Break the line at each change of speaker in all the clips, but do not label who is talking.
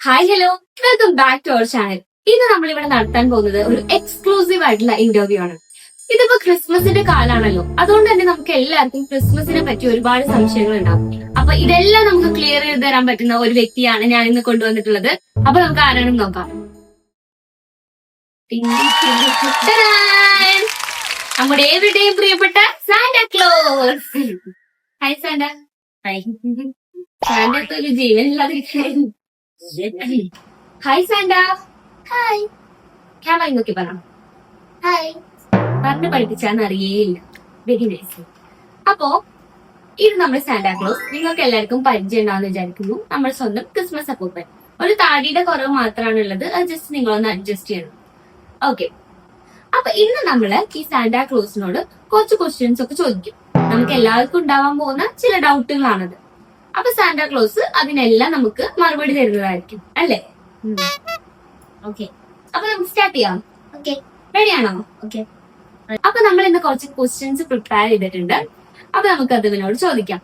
Hi hello welcome back to our channel ഇന്ന് നമ്മൾ ഇവിടെ നടത്താൻ പോകുന്നത് ഒരു എക്സ്ക്ലൂസീവ് ആയിട്ടുള്ള ഇന്റർവ്യൂ ആണ്. ഇതിപ്പോ ക്രിസ്മസിന്റെ കാലാണല്ലോ. അതുകൊണ്ട് തന്നെ നമുക്ക് എല്ലാവർക്കും ക്രിസ്മസിനെ പറ്റി ഒരുപാട് സംശയങ്ങൾ ഉണ്ടാവും. അപ്പൊ ഇതെല്ലാം നമുക്ക് ക്ലിയർ ചെയ്ത് തരാൻ പറ്റുന്ന ഒരു വ്യക്തിയാണ് ഞാൻ ഇന്ന് കൊണ്ടുവന്നിട്ടുള്ളത്. അപ്പൊ നമുക്ക് ആരാണെന്ന് നോക്കാം! നമ്മുടെ ഏവരുടെയും പ്രിയപ്പെട്ട Santa Claus hi Santa Santa ഒരു ജീവനില്ലാതിരിക്കുന്നു ഹായ് സാന്റ ഹായ് ക്യാമറ നോക്കി പറ. ഹായ് പറഞ്ഞു പഠിപ്പിച്ചാന്ന് അറിയേയില്ല. വെരി നൈസ് അപ്പോ ഇത് നമ്മുടെ സാന്റാക്ലോസ് നിങ്ങൾക്ക് എല്ലാവർക്കും പരിചയം ഉണ്ടാവുമെന്ന് വിചാരിക്കുന്നു. നമ്മൾ സ്വന്തം ക്രിസ്മസ് അപ്പൂപ്പൻ ഒരു താടിയുടെ കുറവ് മാത്രമാണ് ഉള്ളത് അത് ജസ്റ്റ് നിങ്ങളൊന്ന് അഡ്ജസ്റ്റ് ചെയ്യണം. ഓക്കെ അപ്പൊ ഇന്ന് നമ്മൾ ഈ സാന്റാക്ലോസിനോട് കുറച്ച് ക്വസ്റ്റ്യൻസ് ഒക്കെ ചോദിക്കും. നമുക്ക് എല്ലാവർക്കും ഉണ്ടാവാൻ പോകുന്ന ചില ഡൗട്ടുകളാണത് അപ്പൊ സാന്റാക്ലോസ് അതിനെല്ലാം നമുക്ക് മറുപടി തരുന്നതായിരിക്കും. അല്ലേ? ഓക്കെ അപ്പൊ നമുക്ക് സ്റ്റാർട്ട് ചെയ്യാം.
ഓക്കെ
റെഡിയാണോ
ഓക്കെ
അപ്പൊ നമ്മൾ ഇന്ന് കുറച്ച് ക്വസ്റ്റ്യൻസ് പ്രിപ്പയർ ചെയ്തിട്ടുണ്ട്. അപ്പൊ നമുക്ക് അതിനോട് ചോദിക്കാം.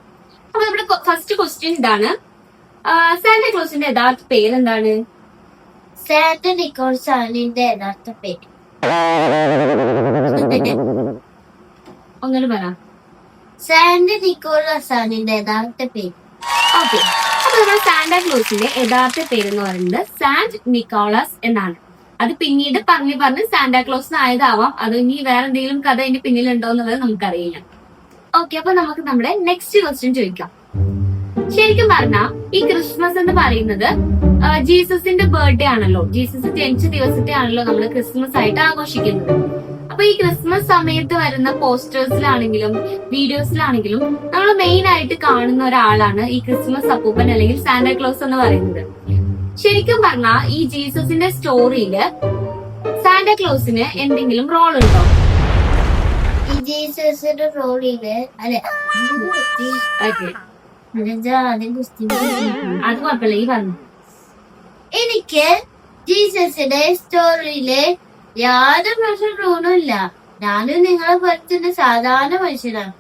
അപ്പൊ നമ്മുടെ ഫസ്റ്റ് ക്വസ്റ്റ്യൻ ഇതാണ്. സാന്റാക്ലോസിന്റെ യഥാർത്ഥ പേരെന്താണ്
സാന്റ നിക്കോൾസ് ആണ് എന്റെ യഥാർത്ഥ പേര്.
ഒന്നുകൂടി പറ.
സാന്റ നിക്കോളസ് ആണ് എന്റെ യഥാർത്ഥ പേര്.
ഓക്കെ. അപ്പൊ നമ്മുടെ സാന്റാക്ലോസിന്റെ യഥാർത്ഥ പേര് എന്ന് പറയുന്നത് സാന്റ് നിക്കോളാസ് എന്നാണ്. അത് പിന്നീട് പറഞ്ഞു പറഞ്ഞ് സാന്റാ ക്ലോസ് ആയതാവാം. അത് ഇനി വേറെ എന്തെങ്കിലും കഥ അതിന്റെ പിന്നിലുണ്ടോ എന്നുള്ളത് നമുക്കറിയില്ല. ഓക്കെ അപ്പൊ നമുക്ക് നമ്മുടെ നെക്സ്റ്റ് ക്വസ്റ്റ്യൻ ചോദിക്കാം. ശരിക്കും പറഞ്ഞാൽ ഈ ക്രിസ്മസ് എന്ന് പറയുന്നത് ജീസസിന്റെ ബർത്ത്ഡേ ആണല്ലോ. ജീസസ് ജനിച്ച ദിവസത്തെ ആണല്ലോ നമ്മൾ ക്രിസ്മസ് ആയിട്ട് ആഘോഷിക്കുന്നത്. അപ്പൊ ഈ ക്രിസ്മസ് സമയത്ത് വരുന്ന പോസ്റ്റേഴ്സിലാണെങ്കിലും വീഡിയോസിലാണെങ്കിലും നമ്മൾ മെയിൻ ആയിട്ട് കാണുന്ന ഒരാളാണ് ഈ ക്രിസ്മസ് അപ്പൂപ്പൻ അല്ലെങ്കിൽ സാന്റാക്ലോസ് എന്ന് പറയുന്നത്. ശരിക്കും പറഞ്ഞാൽ ഈ ജീസസിന്റെ സ്റ്റോറിയിൽ സാന്റാക്ലോസിന് എന്തെങ്കിലും റോൾ ഉണ്ടോ?
ഈ ജീസസിന്റെ റോളിൽ അല്ലെ?
അത് കുഴപ്പമില്ല ഈ പറഞ്ഞു.
എനിക്ക് ജീസസിന്റെ സ്റ്റോറിയിൽ യാതൊരു പ്രശ്നം തോന്നില്ല. ഞാനും നിങ്ങളെ പഠിച്ചിട്ട് സാധാരണ മനുഷ്യനാണ്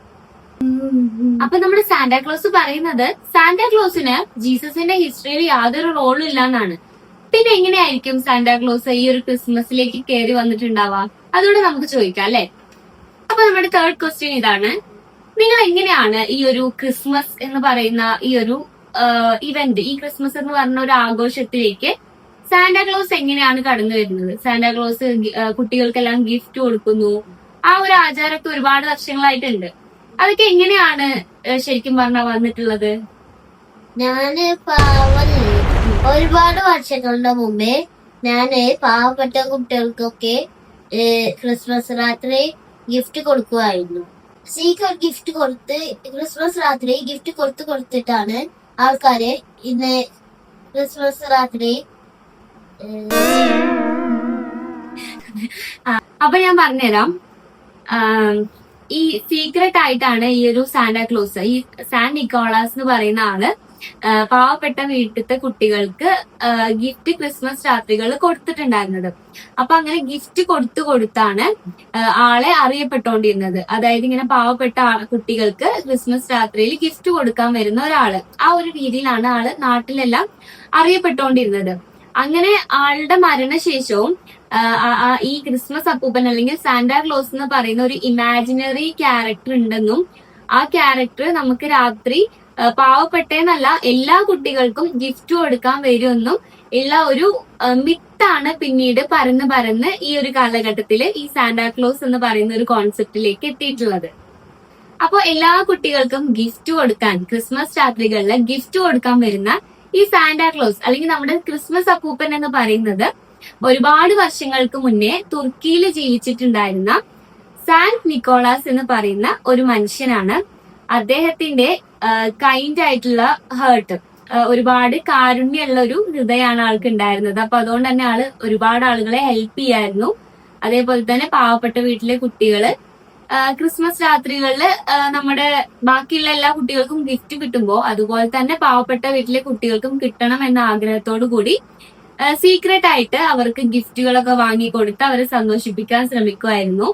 അപ്പൊ നമ്മുടെ സാന്റാക്ലോസ് പറയുന്നത് സാന്റാക്ലോസിന് ജീസസിന്റെ ഹിസ്റ്ററിയിൽ യാതൊരു റോളും ഇല്ലാന്നാണ്. പിന്നെ എങ്ങനെയായിരിക്കും സാന്റാക്ലോസ് ഈ ഒരു ക്രിസ്മസിലേക്ക് കയറി വന്നിട്ടുണ്ടാവാ അതുകൊണ്ട് നമുക്ക് ചോദിക്കാം അല്ലെ? അപ്പൊ നമ്മുടെ തേർഡ് ക്വസ്റ്റ്യൻ ഇതാണ്. നിങ്ങൾ എങ്ങനെയാണ് ഈ ഒരു ക്രിസ്മസ് എന്ന് പറയുന്ന ഈ ഒരു ഇവന്റ് ഈ ക്രിസ്മസ് എന്ന് പറഞ്ഞ ഒരു ആഘോഷത്തിലേക്ക് സാന്റാക്ലോസ് എങ്ങനെയാണ് കടന്നു വരുന്നത്? സാന്റാക്ലോസ് ക്ലോസ് കുട്ടികൾക്കെല്ലാം ഗിഫ്റ്റ് കൊടുക്കുന്നു. ആ ഒരു ആചാരമൊക്കെ ഒരുപാട് വർഷങ്ങളായിട്ടുണ്ട്. അതൊക്കെ എങ്ങനെയാണ് ശരിക്കും പറഞ്ഞാൽ വന്നിട്ടുള്ളത്?
ഞാൻ ഒരുപാട് വർഷങ്ങളുടെ മുമ്പേ ഞാൻ പാവപ്പെട്ട കുട്ടികൾക്കൊക്കെ ക്രിസ്മസ് രാത്രി ഗിഫ്റ്റ് കൊടുക്കുമായിരുന്നു സീക്രട്ട് ഗിഫ്റ്റ് കൊടുത്ത് ക്രിസ്മസ് രാത്രി ഗിഫ്റ്റ് കൊടുത്ത് കൊടുത്തിട്ടാണ് ആൾക്കാരെ ഇന്ന് ക്രിസ്മസ് രാത്രി
അപ്പൊ ഞാൻ പറഞ്ഞുതരാം. ഈ സീക്രട്ട് ആയിട്ടാണ് ഈ ഒരു സാന്റാക്ലോസ് ഈ സാൻ നിക്കോളാസ് എന്ന് പറയുന്ന ആൾ പാവപ്പെട്ട വീട്ടിലത്തെ കുട്ടികൾക്ക് ഗിഫ്റ്റ് ക്രിസ്മസ് രാത്രികൾ കൊടുത്തിട്ടുണ്ടായിരുന്നത്. അപ്പൊ അങ്ങനെ ഗിഫ്റ്റ് കൊടുത്തു കൊടുത്താണ് ആളെ അറിയപ്പെട്ടുകൊണ്ടിരുന്നത്. അതായത് ഇങ്ങനെ പാവപ്പെട്ട കുട്ടികൾക്ക് ക്രിസ്മസ് രാത്രിയിൽ ഗിഫ്റ്റ് കൊടുക്കാൻ വരുന്ന ഒരാൾ. ആ ഒരു രീതിയിലാണ് ആൾ നാട്ടിലെല്ലാം അറിയപ്പെട്ടുകൊണ്ടിരുന്നത്. അങ്ങനെ ആളുടെ മരണശേഷവും ഈ ക്രിസ്മസ് അപ്പൂപ്പൻ അല്ലെങ്കിൽ സാന്റാ ക്ലോസ് എന്ന് പറയുന്ന ഒരു ഇമാജിനറി ക്യാരക്ടർ ഉണ്ടെന്നും ആ ക്യാരക്ടർ നമുക്ക് രാത്രി പാവപ്പെട്ടേന്നല്ല എല്ലാ കുട്ടികൾക്കും ഗിഫ്റ്റ് കൊടുക്കാൻ വരുമെന്നും ഉള്ള ഒരു മിത്താണ് പിന്നീട് പരന്ന് പരന്ന് ഈ ഒരു കാലഘട്ടത്തിൽ ഈ സാന്റാ ക്ലോസ് എന്ന് പറയുന്ന ഒരു കോൺസെപ്റ്റിലേക്ക് എത്തിയിട്ടുള്ളത്. അപ്പോൾ എല്ലാ കുട്ടികൾക്കും ഗിഫ്റ്റ് കൊടുക്കാൻ ക്രിസ്മസ് രാത്രികളിൽ ഗിഫ്റ്റ് കൊടുക്കാൻ വരുന്ന ഈ സാന്റാ ക്ലോസ് അല്ലെങ്കിൽ നമ്മുടെ ക്രിസ്മസ് അപ്പൂപ്പൻ എന്ന് പറയുന്നത് ഒരുപാട് വർഷങ്ങൾക്ക് മുന്നേ തുർക്കിയിൽ ജീവിച്ചിട്ടുണ്ടായിരുന്ന സാന്റ് നിക്കോളാസ് എന്ന് പറയുന്ന ഒരു മനുഷ്യനാണ്. അദ്ദേഹത്തിന്റെ കൈൻഡ് ആയിട്ടുള്ള ഹേർട്ട് ഒരുപാട് കാരുണ്യമുള്ള ഒരു ഹൃദയമാണ് ആൾക്ക് ഉണ്ടായിരുന്നത്. അപ്പൊ അതുകൊണ്ട് തന്നെ ആൾ ഒരുപാട് ആളുകളെ ഹെൽപ്പ് ചെയ്യായിരുന്നു. അതേപോലെ തന്നെ പാവപ്പെട്ട വീട്ടിലെ കുട്ടികൾ ക്രിസ്മസ് രാത്രികളിൽ നമ്മുടെ ബാക്കിയുള്ള എല്ലാ കുട്ടികൾക്കും ഗിഫ്റ്റ് കിട്ടുമ്പോൾ അതുപോലെ തന്നെ പാവപ്പെട്ട വീട്ടിലെ കുട്ടികൾക്കും കിട്ടണം എന്ന ആഗ്രഹത്തോടു കൂടി സീക്രട്ട് ആയിട്ട് അവർക്ക് ഗിഫ്റ്റുകളൊക്കെ വാങ്ങി കൊടുത്ത് അവരെ സന്തോഷിപ്പിക്കാൻ ശ്രമിക്കുമായിരുന്നു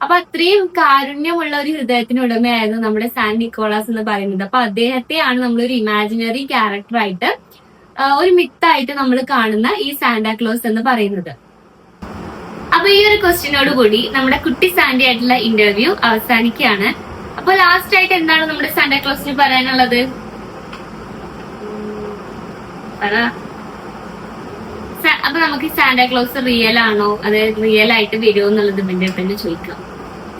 അപ്പൊ അത്രയും കാരുണ്യമുള്ള ഒരു ഹൃദയത്തിന് ഉടമയായിരുന്നു നമ്മുടെ സാൻ നിക്കോളാസ് എന്ന് പറയുന്നത്. അപ്പൊ അദ്ദേഹത്തെയാണ് നമ്മളൊരു ഇമാജിനറി ക്യാരക്ടറായിട്ട് ഒരു മിത്തായിട്ട് നമ്മൾ കാണുന്ന ഈ സാന്റാക്ലോസ് എന്ന് പറയുന്നത്. അപ്പൊ ഈ ഒരു ക്വസ്റ്റ്യനോട് കൂടി നമ്മുടെ കുട്ടി സാന്റി ആയിട്ടുള്ള ഇന്റർവ്യൂ അവസാനിക്കുകയാണ്. അപ്പൊ ലാസ്റ്റ് ആയിട്ട് എന്താണ് നമ്മുടെ സാന്റാക്ലോസിന് പറയാനുള്ളത്? പറ. സ- അപ്പൊ നമുക്ക് സാന്റാ ക്ലോസ് റിയൽ ആണോ? അതായത് റിയൽ ആയിട്ട് വരുമോ എന്നുള്ളത് ഇവന്റെ തന്നെ ചോദിക്കാം.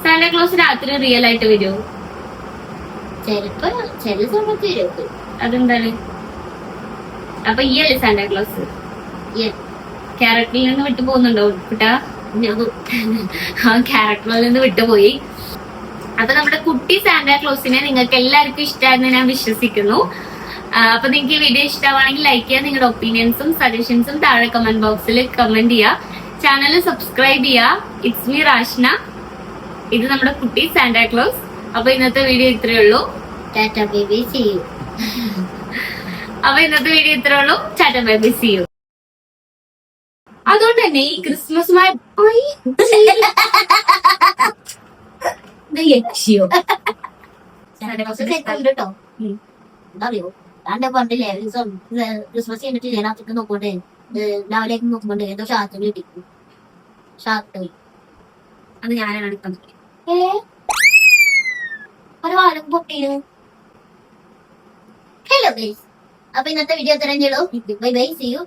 സാന്റാക്ലോസ് രാത്രി റിയൽ ആയിട്ട് വരുമോ
ചെലപ്പോ ചില സമയത്ത് വരും.
അതെന്താണ്? അപ്പൊ ഈ അല്ലേ സാന്റാക്ലോസ് കേരളത്തിൽ നിന്ന് വിട്ടു പോകുന്നുണ്ടോ കുട്ടാ? ആ ക്യാരക്ടറിൽ നിന്ന് വിട്ടുപോയി. അപ്പൊ നമ്മുടെ കുട്ടി സാന്റാക്ലോസിനെ നിങ്ങൾക്ക് എല്ലാവർക്കും ഇഷ്ടമായിരുന്നു ഞാൻ വിശ്വസിക്കുന്നു. അപ്പൊ നിങ്ങൾക്ക് ഈ വീഡിയോ ഇഷ്ടമാണെങ്കിൽ ലൈക്ക് ചെയ്യുക നിങ്ങളുടെ ഒപ്പീനിയൻസും സജഷൻസും താഴെ കമന്റ് ബോക്സിൽ കമന്റ് ചെയ്യുക ചാനൽ സബ്സ്ക്രൈബ് ചെയ്യുക ഇറ്റ്സ് മീ റാഷ്ന ഇത് നമ്മുടെ കുട്ടി സാന്റാക്ലോസ് അപ്പൊ ഇന്നത്തെ വീഡിയോ ഇത്രയേ ഉള്ളൂ.
ടാറ്റ ബേബി യു
അപ്പൊ ഇന്നത്തെ വീഡിയോ ഇത്രയേ ഉള്ളൂ. ടാറ്റ ബേബി സി യു അതുകൊണ്ട് തന്നെ ഈ ക്രിസ്മസുമായി യക്ഷിയോ
കേട്ടോ. എന്താ പണ്ടില്ലേ ക്രിസ്മസ് കഴിഞ്ഞിട്ട് ഞാൻ അത്രയ്ക്ക് നോക്കോണ്ടേ രാവിലേക്ക് നോക്കുമ്പോണ്ട് ഏതോ ഷാർട്ട് കിട്ടിക്കും ഷാർട്ട്
അത് ഞാനാണ് എടുക്കുന്നത്
ഏ? ഒരു പൊട്ടിയത് ഹലോ ഗൈസ് അപ്പൊ ഇന്നത്തെ വീഡിയോ ചെയ്യൂ ബൈ ബൈ സി യു